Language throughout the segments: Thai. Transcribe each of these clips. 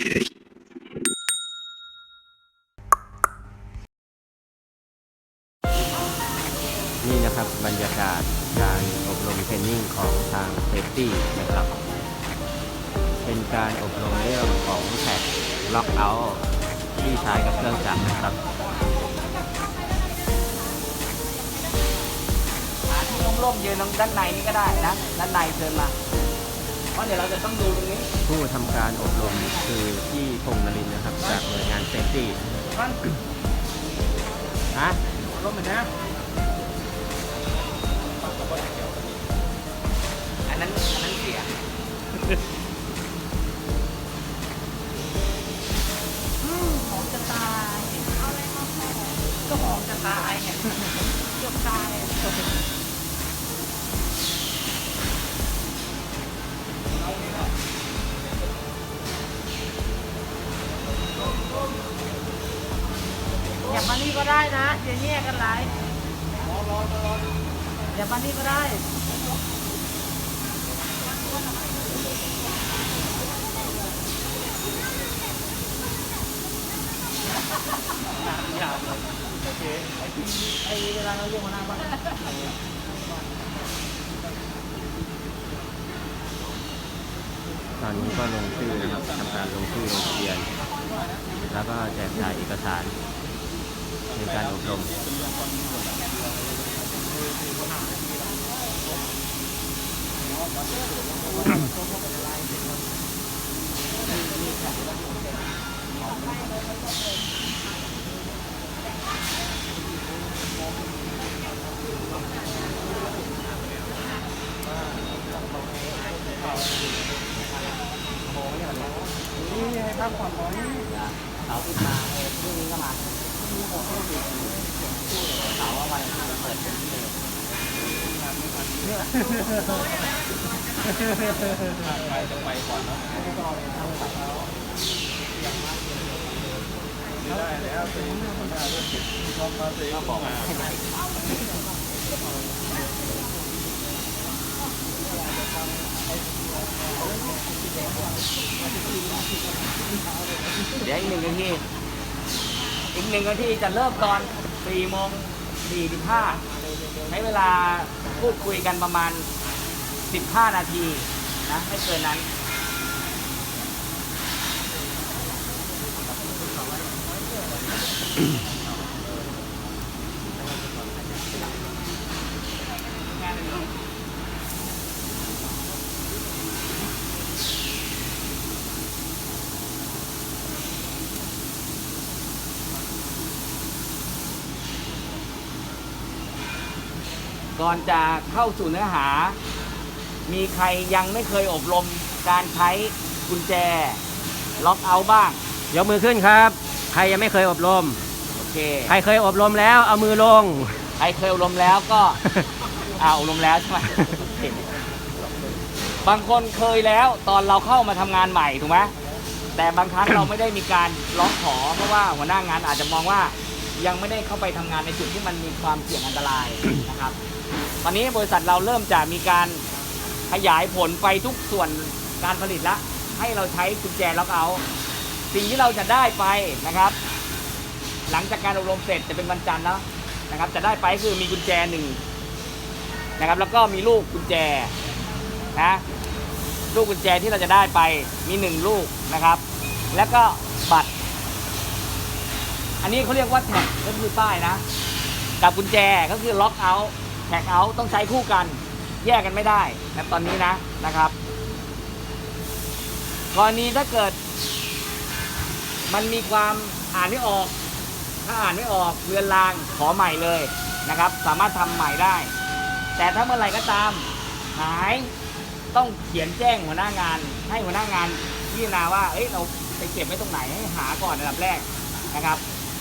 นี่นะครับบรรยากาศการอบรมเทรนนิ่งของทางเซฟตี้นะครับ เป็นการอบรมเรื่องของแท็กล็อกเอาที่ใช้กับเครื่องจักรนะครับหาที่ร่มๆยืนด้านในนี่ก็ได้นะ ด้านในเชิญมา ราะเดี๋ยวเราจะต้องดูตรงนี้ผู้ทำการอบรมคือพี่พงษ์นรินทร์นะครับ จากหน่วยงานเซฟตี้ท่านฮะร่มเหมือนนะอันนั้นอันนั้นเสียอืมหอมจะตายเอาอะไรมาหอมก็หอมจะตายเนี่ยเกือบตาย อย่ามานี่ก็ได้นะอย่าแยกกันหลายอย่ามานี่ก็ได้ไอ้เวลาเราเรียกมาหน้าบ้านตอนนี้ก็ลงชื่อนะครับทำการลงชื่อลงทะเบียน แล้วก็แจกจ่ายเอกสาร ในการอบรม นี่ให้พักผ่อนก่อนเสาร์ติดมาเออพรุ่งนี้ก็มาเสาร์ว่าวันเปิดเป็นที่ ไปจะไปก่อนนะไม่ต้องเลยทั้งไปได้แล้วเป็นคนหน้าเรื่องจิตชอบมาสิบอกให้ไปเดี๋ยวอีกหนึ่งนาทีอีกหนึ่งนาทีจะเริ่มตอน4โมง45ใช้เวลา พูดคุยกันประมาณ 15 นาทีนะไม่เกินนั้น ก่อนจะเข้าสู่เนื้อหา มีใครยังไม่เคยอบรมการใช้กุญแจ ล็อกเอาท์บ้าง ยกมือขึ้นครับ ใครยังไม่เคยอบรม โอเค ใครเคยอบรมแล้วเอามือลง ใครเคยอบรมแล้วก็ อ่าอบรมแล้วใช่ไหมบางคนเคยแล้วตอนเราเข้ามาทำงานใหม่ถูกไหมแต่บางครั้งเราไม่ได้มีการร้องขอเพราะว่าหัวหน้างานอาจจะมองว่า ยังไม่ได้เข้าไปทำงานในจุดที่มันมีความเสี่ยงอันตรายนะครับ ตอนนี้บริษัทเราเริ่มจะมีการขยายผลไปทุกส่วนการผลิตละ ให้เราใช้กุญแจล็อกเอาสิ่งที่เราจะได้ไปนะครับ หลังจากการอบรมเสร็จจะเป็นวันจันทร์แล้วนะครับ จะได้ไปคือมีกุญแจหนึ่งนะครับ แล้วก็มีลูกกุญแจนะลูกกุญแจที่เราจะได้ไปมีหนึ่งลูกนะครับ แล้วก็บัตร อันนี้เขาเรียกว่าแท็กก็คือป้ายนะ กับกุญแจก็คือล็อกเอาท์แท็กเอาท์ต้องใช้คู่กัน แยกกันไม่ได้นะตอนนี้นะนะครับกรณีถ้าเกิด มันมีความอ่านไม่ออก ถ้าอ่านไม่ออกเรือนรางขอใหม่เลยนะครับ สามารถทำใหม่ได้ แต่ถ้าเมื่อไหร่ก็ตาม หายต้องเขียนแจ้งหัวหน้างาน ให้หัวหน้างานพิจารณาว่าเอ้ยเราไปเก็บไว้ตรงไหนให้หาก่อนอันดับแรกนะครับ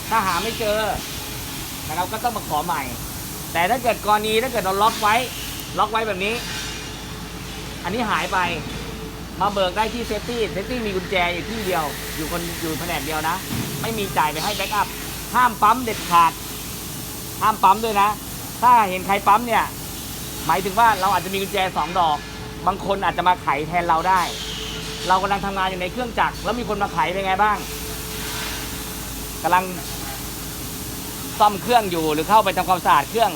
ถ้าหาไม่เจอนะครับก็ต้องมาขอใหม่ แต่ถ้าเกิดกรณีถ้าเกิดเราล็อกไว้ ล็อกไว้แบบนี้ อันนี้หายไป มาเบิกได้ที่เซฟตี้เซฟตี้มีกุญแจอยู่ที่เดียว อยู่คนอยู่แผนกเดียวนะ ไม่มีจ่ายไปให้แบ็กอัพห้ามปั๊มเด็ดขาด ห้ามปั๊มด้วยนะ ถ้าเห็นใครปั๊มเนี่ยหมายถึงว่าเราอาจจะมีกุญแจสองดอก บางคนอาจจะมาไขแทนเราได้ เรากำลังทำงานอยู่ในเครื่องจักรแล้วมีคนมาไขเป็นไงบ้างกำลัง ซ่อมเครื่องอยู่ หรือเข้าไปทำความสะอาดเครื่อง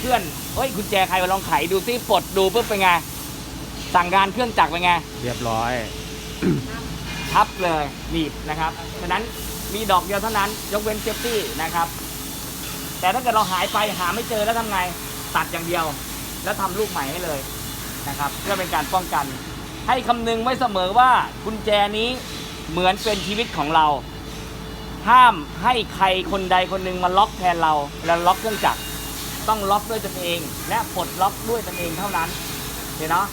เพื่อนเฮ้ยกุญแจใครมาลองไขดูซิปลดดูปุ๊บเป็นไง สั่งงานเครื่องจักรเป็นไง เรียบร้อย ทับเลยหนีบนะครับฉะนั้นมีดอกเดียวเท่านั้น ยกเว้นเซฟตี้นะครับ แต่ถ้าเกิดเราหายไปหาไม่เจอแล้วทำไง ตัดอย่างเดียว แล้วทำลูกใหม่ให้เลยนะครับ เพื่อเป็นการป้องกัน ให้คำนึงไว้เสมอว่ากุญแจนี้เหมือนเป็นชีวิตของเรา ห้ามให้ใครคนใดคนหนึ่งมาล็อกแทนเราแล้วล็อกเครื่องจักรต้องล็อกด้วยตนเอง และปลดล็อกด้วยตนเองเท่านั้นเห็นเนาะ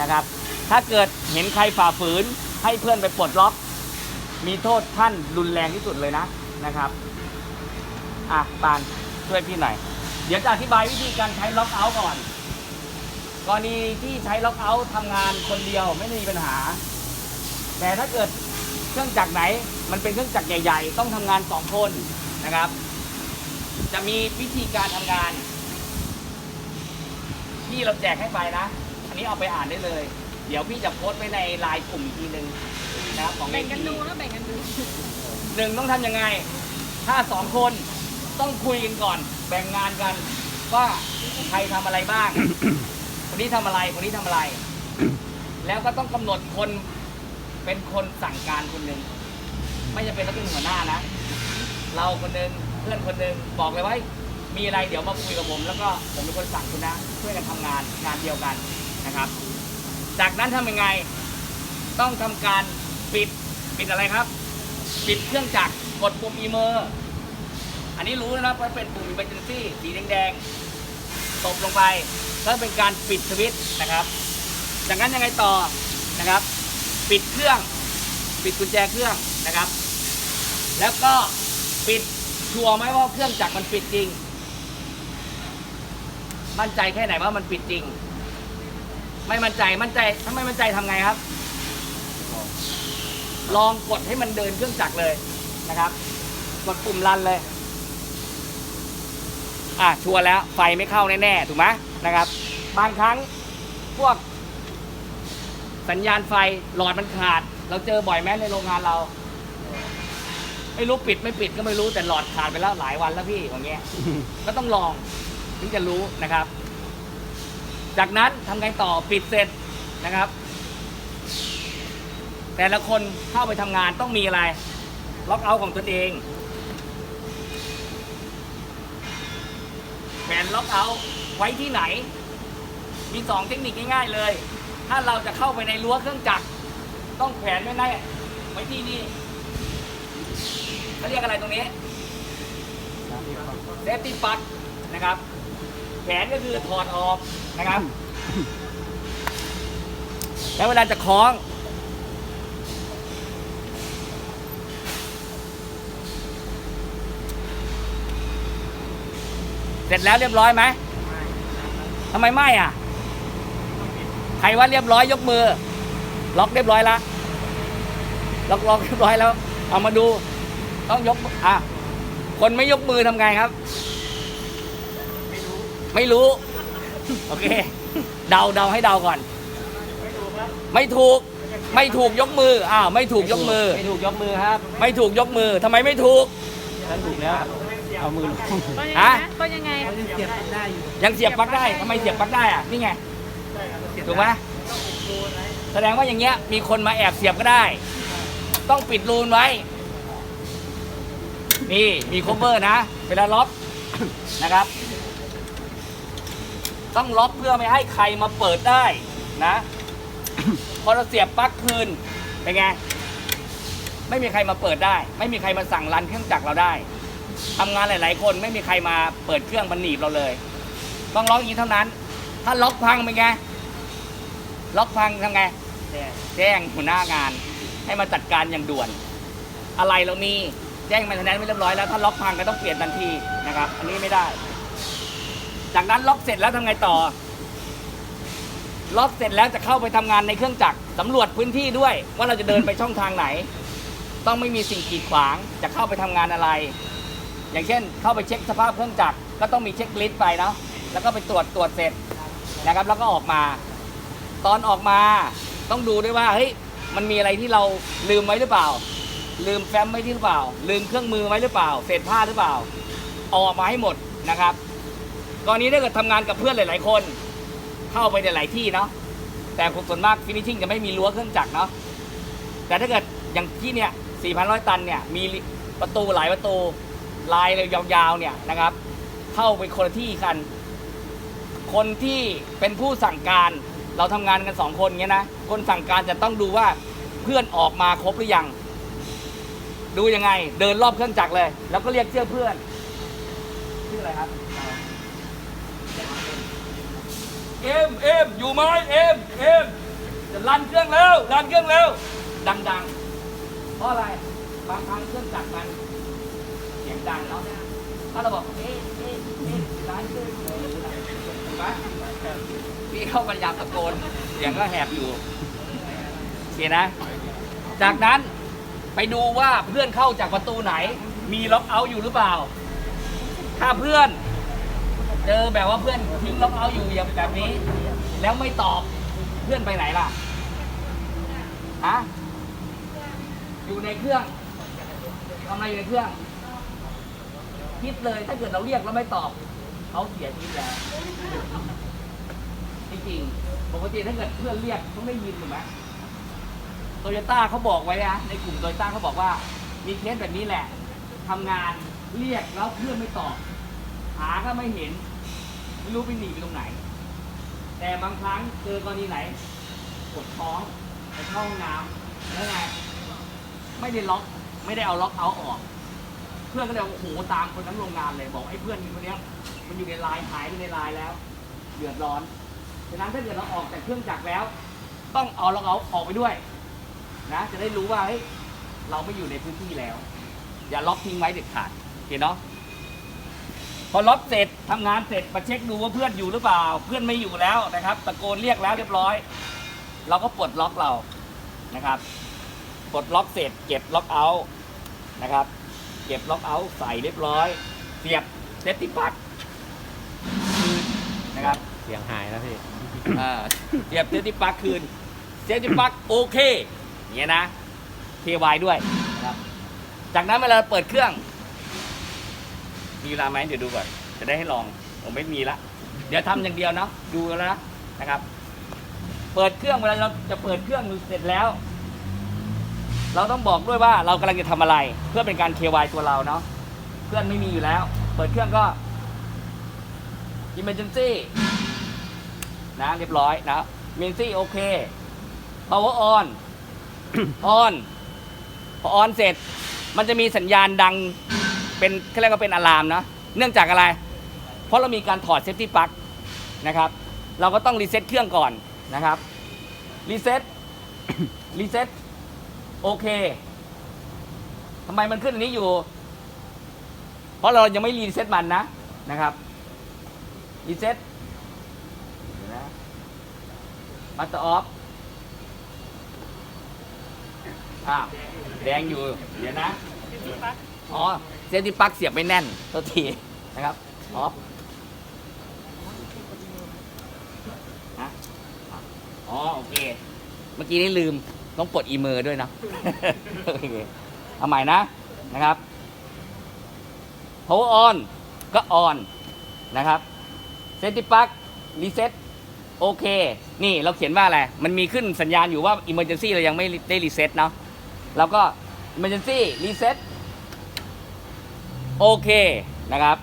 นะครับ ถ้าเกิดเห็นใครฝ่าฝืนให้เพื่อนไปปลดล็อก มีโทษท่านรุนแรงที่สุดเลยนะนะครับอะปานช่วยพี่หน่อยเดี๋ยวจะอธิบายวิธีการใช้ล็อกเอาท์ก่อนกรณีที่ใช้ล็อกเอาท์ทำงานคนเดียวไม่มีปัญหา แต่ถ้าเกิดเครื่องจักรไหน มันเป็นเครื่องจักรใหญ่ ๆ ต้องทำงานสองคนนะครับ จะมีวิธีการทำงาน ที่เราแจกให้ไปนะ อันนี้เอาไปอ่านได้เลย เดี๋ยวพี่จะโพสต์ไว้ในไลน์กลุ่มอีกทีหนึ่งนะครับของ แบ่งกัน AT ดูแล้วแบ่งกันดู หนึ่งต้องทำยังไง ถ้าสองคนต้องคุยกันก่อน แบ่งงานกัน ว่าใครทำอะไรบ้าง คนนี้ทำอะไร คนนี้ทำอะไร แล้วก็ต้องกำหนดคนเป็นคนสั่งการคนหนึ่ง ไม่จำเป็นต้องเป็นหัวหน้านะ เราคนหนึ่งเพื่อนคนหนึ่งบอกเลยว่ามีอะไรเดี๋ยวมาคุยกับผม แล้วก็ผมเป็นคนสั่งคุณนะช่วยกันทำงานงานเดียวกันนะครับ จากนั้นทำยังไง ต้องทำการปิดปิดอะไรครับ ปิดเครื่องจักรกดปุ่มอีเมอร์ อันนี้รู้นะครับว่าเป็นปุ่ม emergency สีแดงๆตบลงไปก็เป็นการปิดสวิตช์นะครับ จากนั้นยังไงต่อนะครับ ปิดเครื่อง ปิดกุญแจเครื่อง นะครับ แล้วก็ปิดชัวร์ไหมว่าเครื่องจักรมันปิดจริง มั่นใจแค่ไหนว่ามันปิดจริง ไม่มั่นใจมั่นใจถ้าไม่มั่นใจทำไงครับ ลองกดให้มันเดินเครื่องจักรเลยนะครับ กดปุ่มรันเลย อะชัวร์แล้วไฟไม่เข้าแน่ๆถูกไหมนะครับ บางครั้งพวกสัญญาณไฟหลอดมันขาด เราเจอบ่อยไหมในโรงงานเรา ไม่รู้ปิดไม่ปิดก็ไม่รู้แต่หลอดขาดไปแล้วหลายวันแล้วพี่อย่างเงี้ย ก็ต้องลองถึงจะรู้นะครับ จากนั้นทำไงต่อปิดเสร็จนะครับ แต่ละคนเข้าไปทำงานต้องมีอะไร ล็อกเอาท์ของตนเองแผนล็อกเอาท์ไว้ที่ไหน มีสองเทคนิคง่ายๆเลย ถ้าเราจะเข้าไปในรั้วเครื่องจักรต้องแขวนไว้ในไว้ที่นี่ เขาเรียกอะไรตรงนี้เซฟตี้ปักนะครับ แขนก็คือถอดออกนะครับ แล้วเวลาจะคล้อง เสร็จแล้วเรียบร้อยไหมทำไมไม่อะ ใครว่าเรียบร้อยยกมือ ล็อกเรียบร้อยล้วล็อกล็อกเรียบร้อยแล้ว เอามาดู ต้องยกมืออะคนไม่ยกมือทำไงครับ ไม่รู้ โอเค เดาเดาให้เดาก่อน ไม่ถูก ไม่ถูกยกมือ อ้าว ไม่ถูกยกมือ ไม่ถูกยกมือครับไม่ถูกยกมือทำไมไม่ถูกถ้าถูกแล้วเอามือลงก็ยังไงฮะ นะก็ยังไงเสียบได้อยู่ ยังเสียบปลั๊กได้ทำไมเสียบปลั๊กได้อะ นี่ไง ถูกไหมแสดงว่าอย่างเงี้ย มีคนมาแอบเสียบก็ได้ ต้องปิดรูนไว้ นี่มี cover นะ เวลาล็อกนะครับ ต้องล็อกเพื่อไม่ให้ใครมาเปิดได้นะ พอเราเสียบปลั๊กคืนเป็นไง ไม่มีใครมาเปิดได้ ไม่มีใครมาสั่งรันเครื่องจักรเราได้ทำงานหลาย ๆ คนไม่มีใครมาเปิดเครื่องมันหนีบเราเลย ต้องล็อกอย่างนี้เท่านั้น ถ้าล็อกพังเป็นไง ล็อกพังทำไง แจ้งหัวหน้างาน ให้มาจัดการอย่างด่วน อะไรเรามี แจ้งมาทนนไว้เรียบร้อยแล้วถ้าล็อกพังก็ต้องเปลี่ยนทันทีนะครับอันนี้ไม่ได้ จากนั้นล็อกเสร็จแล้วทำไงต่อ ล็อกเสร็จแล้วจะเข้าไปทำงานในเครื่องจักรสำรวจพื้นที่ด้วย ว่าเราจะเดินไปช่องทางไหน ต้องไม่มีสิ่งกีดขวางจะเข้าไปทำงานอะไร อย่างเช่น เข้าไปเช็คสภาพเครื่องจักรก็ต้องมีเช็คลิสต์ไปเนาะแล้วก็ไปตรวจตรวจเสร็จนะครับ แล้วก็ออกมา ตอนออกมาต้องดูด้วยว่าเฮ้ยมันมีอะไรที่เราลืมไว้หรือเปล่า ลืมแฟ้มไว้ที่หรือเปล่า ลืมเครื่องมือไว้หรือเปล่า เศษผ้าหรือเปล่า เอาออกมาให้หมดนะครับกรณีถ้าเกิดทำงานกับเพื่อนหลาย ๆ คน เข้าไปในหลายที่เนาะ แต่ส่วนมากฟินิชชิ่งจะไม่มีรั้วเครื่องจักรเนาะ แต่ถ้าเกิดอย่างที่เนี่ย 4,100 ตันเนี่ย มีประตูหลายประตู ลายเลยยาวๆ เนี่ยนะครับ เข้าไปคนละที่กัน คนที่เป็นผู้สั่งการ เราทำงานกันสองคนเงี้ยนะ คนสั่งการจะต้องดูว่าเพื่อนออกมาครบหรือยัง ดูยังไง เดินรอบเครื่องจักรเลย แล้วก็เรียกเชื่อเพื่อนชื่ออะไรครับเอ็มเอ็มอยู่ไหมเอ็มเอ็มจะรันเครื่องแล้วรันเครื่องแล้ว ดังๆ เพราะอะไรบางครั้งเครื่องจักรมันเสียงดังเนาะถ้าเราบอกเอ๊ะเอ๊ะเอ๊ะร้านเครื่องเออถูกไหมพี่เข้าพยายาตะโกนเสียงก็แหบอยู่โอเคนะ จากนั้น ไปดูว่าเพื่อนเข้าจากประตูไหน มีล็อกเอาท์อยู่หรือเปล่า ถ้าเพื่อนเจอแบบว่าเพื่อนทิ้งล็อกเอาท์อยู่อย่างแบบนี้ แล้วไม่ตอบเพื่อนไปไหนล่ะฮะอยู่ในเครื่องทำอะไรอยู่ในเครื่อง คิดเลยถ้าเกิดเราเรียกแล้วไม่ตอบเขาเสียชีวิตแล้วจริงๆปกติถ้าเกิดเพื่อนเรียกเขาไม่ยินถูกไหม โตโยต้าเขาบอกไว้นะในกลุ่มโตโยต้าเขาบอกว่า มีเคสแบบนี้แหละทำงานเรียกแล้วเพื่อนไม่ตอบ หาก็ไม่เห็น ไม่รู้ไปหนีไปตรงไหน แต่บางครั้งเจอกรณีไหนปวดท้องไปเข้าห้องน้ำแล้วไงไม่ได้ล็อกไม่ได้เอาล็อกเอาท์ออก เพื่อนก็เลยโอ้โหตามคนทั้งโรงงานเลยบอกไอ้เพื่อนคนเนี้ย มันอยู่ในไลน์หายไปในไลน์แล้วเดือดร้อนฉะนั้นถ้าเกิดเราออกจากเครื่องจักรแล้ว ต้องเอาล็อกเอาท์ออกไปด้วย นะจะได้รู้ว่าเฮ้ยเราไม่อยู่ในพื้นที่แล้ว อย่าล็อกทิ้งไว้เด็ดขาดโอเคเนาะพอล็อกเสร็จทำงานเสร็จมาเช็คดูว่าเพื่อนอยู่หรือเปล่า เพื่อนไม่อยู่แล้วนะครับ ตะโกนเรียกแล้วเรียบร้อย เราก็ปลดล็อกเรานะครับปลดล็อกเสร็จเก็บล็อกเอาท์นะครับ เก็บล็อกเอาท์ใส่เรียบร้อย เสียบเซฟตี้ปลั๊กนะครับเสียงหายแล้วพี่อ่าเสียบเซฟตี้ปลั๊กคืนเซฟตี้ปลั๊กโอเค อย่างเงี้ยนะ KY ด้วยนะครับ จากนั้นเวลาเปิดเครื่อง มีเวลาไหมเดี๋ยวดูก่อน จะได้ให้ลอง ผมไม่มีละ เดี๋ยวทำอย่างเดียวเนาะ ดูแล้วนะนะครับ เปิดเครื่องเวลาเราจะเปิดเครื่องเสร็จแล้ว เราต้องบอกด้วยว่าเรากำลังจะทำอะไร เพื่อเป็นการ KY ตัวเราเนาะ เพื่อนไม่มีอยู่แล้ว เปิดเครื่องก็ emergency นะเรียบร้อยนะ emergency โอเค power on on พอ on เสร็จ มันจะมีสัญญาณดังเป็นเขาเรียกว่าเป็นอะลามนะ เนื่องจากอะไร เพราะเรามีการถอดเซฟตี้ปลั๊กนะครับ เราก็ต้องรีเซ็ตเครื่องก่อนนะครับ รีเซ็ต รีเซ็ต โอเคทำไมมันขึ้นอันนี้อยู่ เพราะเรายังไม่รีเซ็ตมันนะนะครับ รีเซ็ตนะมัตเตอร์ออฟ อ้าวแดงอยู่ เดี๋ยวนะ อ๋อเซฟตี้ปลั๊กเสียบไม่แน่นตัวทีนะครับออฟฮะอ๋อ โอเค เมื่อกี้นี่ลืม ต้องปลดอีเมอร์ด้วยนะ โอเค เอาใหม่นะ นะครับ power on ก็ on นะครับเซฟตี้ปลั๊กรีเซ็ตโอเค นี่เราเขียนว่าอะไร มันมีขึ้นสัญญาณอยู่ว่า emergency เรายังไม่ได้รีเซ็ตเนาะ เราก็ emergency reset โอเคนะครับ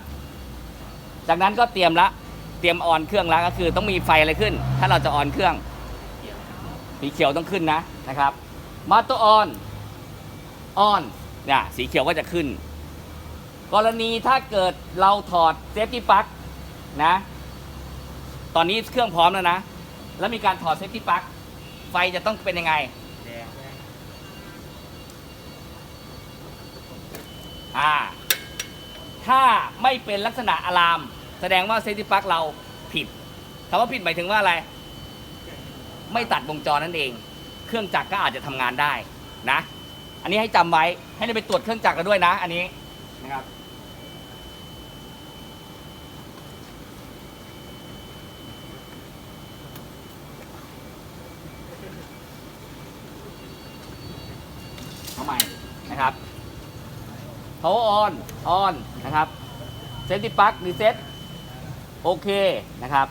จากนั้นก็เตรียมละเตรียมออนเครื่องล้วก็คือต้องมีไฟอะไรขึ้น ถ้าเราจะออนเครื่องสีเขียวต้องขึ้นนะนะครับมาตัวออนออนเนี่ยสีเขียวก็จะขึ้น กรณีถ้าเกิดเราถอดเซฟตี้ปลั๊กนะ ตอนนี้เครื่องพร้อมแล้วนะ แล้วมีการถอดเซฟตี้ปลั๊กไฟจะต้องเป็นยังไง อ่า ถ้าไม่เป็นลักษณะอะลาม แสดงว่าเซฟตี้ปลั๊กเราผิดคำว่าผิดหมายถึงว่าอะไร ไม่ตัดวงจรนั่นเอง เครื่องจักรก็อาจจะทำงานได้นะ อันนี้ให้จำไว้ให้ได้ไปตรวจเครื่องจักรกันด้วยนะ อันนี้นะครับ อ เอาใหม่นะครับ power on on นะครับ safety plug reset โอเคนะครับ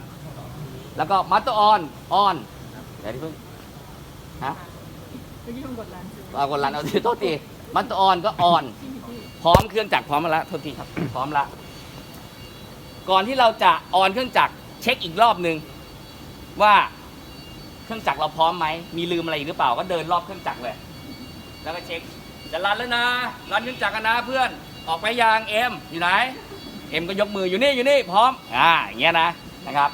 แล้วก็ master on on เดี๋ยวที่เพิ่งฮะเมื่อกี้คุณกดรันเอากดรันเอาทีโทษที master on ก็ on พร้อมเครื่องจักรพร้อมมาแล้วโทษทีครับ พร้อมละก่อนที่เราจะออนเครื่องจักรเช็คอีกรอบหนึ่งว่าเครื่องจักรเราพร้อมไหม มีลืมอะไรอีกหรือเปล่า ก็เดินรอบเครื่องจักรเลย แล้วก็เช็ค จะรันแล้วนะรันเครื่องจักรกันนะเพื่อนออกไปยางเอ็มอยู่ไหนเอ็มก็ยกมืออยู่นี่อยู่นี่พร้อมอ่าอย่างเงี้ยนะนะครับ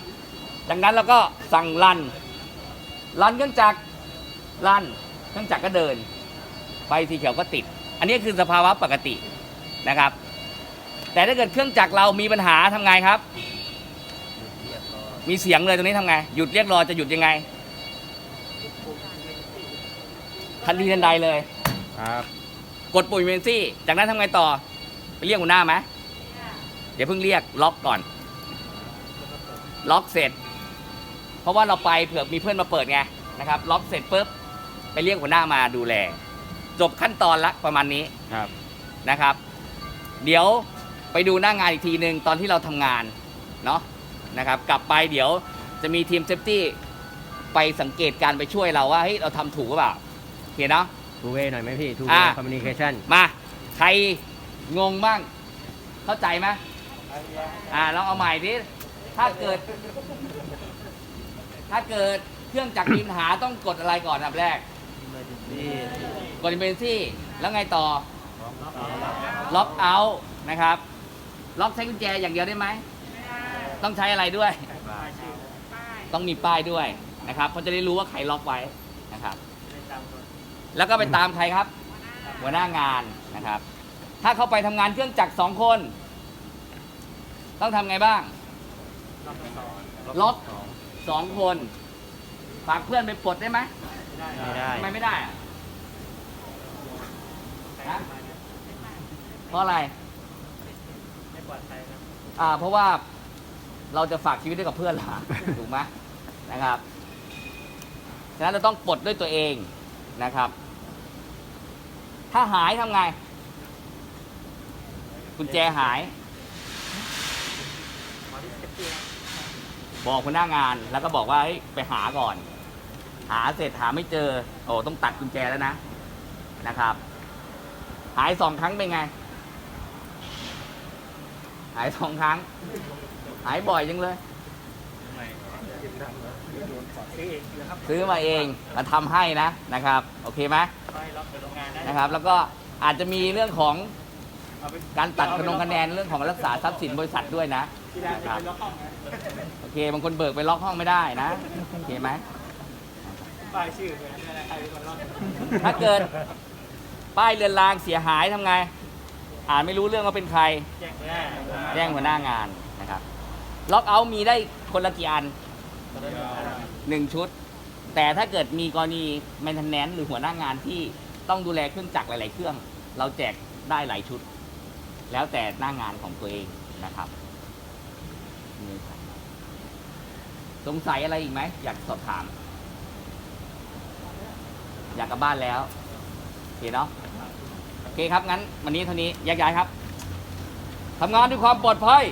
จากนั้นเราก็สั่งรันรันเครื่องจักรรันเครื่องจักรก็เดินไฟสีเขียวก็ติด อันนี้คือสภาวะปกตินะครับ แต่ถ้าเกิดเครื่องจักรเรามีปัญหาทำไงครับ มีเสียงเลยตรงนี้ทำไง หยุดเรียกรอจะหยุดยังไงทันทีทันใดเลยครับ กดปุ่มเมนซี่จากนั้นทำไงต่อ ไปเรียกหัวหน้าไหมเดี๋ยวเพิ่งเรียกล็อกก่อน ล็อกเสร็จ เพราะว่าเราไปเผื่อมีเพื่อนมาเปิดไงนะครับ ล็อกเสร็จปุ๊บไปเรียกหัวหน้ามาดูแล จบขั้นตอนละประมาณนี้ครับนะครับ เดี๋ยวไปดูหน้างานอีกทีหนึ่งตอนที่เราทำงานเนาะนะครับ กลับไปเดี๋ยวจะมีทีมเซฟตี้ไปสังเกตการไปช่วยเราว่าเฮ้ยเราทำถูกหรือเปล่าโอเคเนาะ ทูเวหน่อยไหมพี่ทูเวอ่าคอมมิวนิเคชันมา ใครงงบ้าง เข้าใจไหมอ่าลองเอาใหม่ดิถ้าเกิด ถ้าเกิดเครื่องจักรมีปัญหาต้องกดอะไรก่อนอันดับแรกกด emergency แล้วไงต่อ ล็อกเอาท์นะครับ ล็อกใช้กุญแจอย่างเดียวได้ไหม ต้องใช้อะไรด้วย ต้องมีป้ายด้วยนะครับเขาจะได้รู้ว่าใครล็อกไว้นะครับ แล้วก็ไปตามใครครับ หัวหน้างานนะครับ ถ้าเขาไปทำงานเครื่องจักรสองคน ต้องทำไงบ้าง ล็อกสองคน ฝากเพื่อนไปปลดได้ไหมไม่ได้ ทำไมไม่ได้อะฮะเพราะอะไรอ่าเพราะว่าเราจะฝากชีวิตไว้กับเพื่อนเหรอ ถูกไหมนะครับ ฉะนั้นเราต้องปลดด้วยตัวเอง นะครับ ถ้าหายทำไง กุญแจหาย บอกคนหน้างานแล้วก็บอกว่าไปหาก่อน หาเสร็จหาไม่เจอ โอ้ต้องตัดกุญแจแล้วนะนะครับ หายสองครั้งเป็นไง หายสองครั้ง หายบ่อยจังเลย ซื้อมาเองมาทำให้นะนะครับ โอเคไหมนะครับ แล้วก็อาจจะมีเรื่องของการตัดคะนงคะแนนเรื่องของรักษาทรัพย์สินบริษัทด้วยนะนะครับโอเคบางคนเบิกไปล็อกห้องไม่ได้นะโอเคไหมป้ายชื่อเป็นอะไรใครเป็นคนรอดถ้าเกิดป้ายเรือนรางเสียหายทำไง อ่านไม่รู้เรื่องว่าเป็นใคร แจ้งได้แจ้งหัวหน้างานนะครับล็อกเอาท์มีได้คนละกี่อัน หนึ่งชุด แต่ถ้าเกิดมีกรณีแมนเทนแนนหรือหัวหน้างานที่ต้องดูแลเครื่องจักรหลาย ๆ เครื่อง เราแจกได้หลายชุด แล้วแต่หน้างานของตัวเองนะครับนี่ครับสงสัยอะไรอีกไหมอยากสอบถาม อยากกลับบ้านแล้วโอเคเนาะโอเคครับงั้น วันนี้เท่านี้แยกย้ายครับทำงานด้วยความปลอดภัย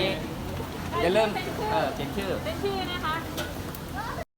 นี้ อย่าลืมเออเขียนชื่อ เป็นชื่อนะคะ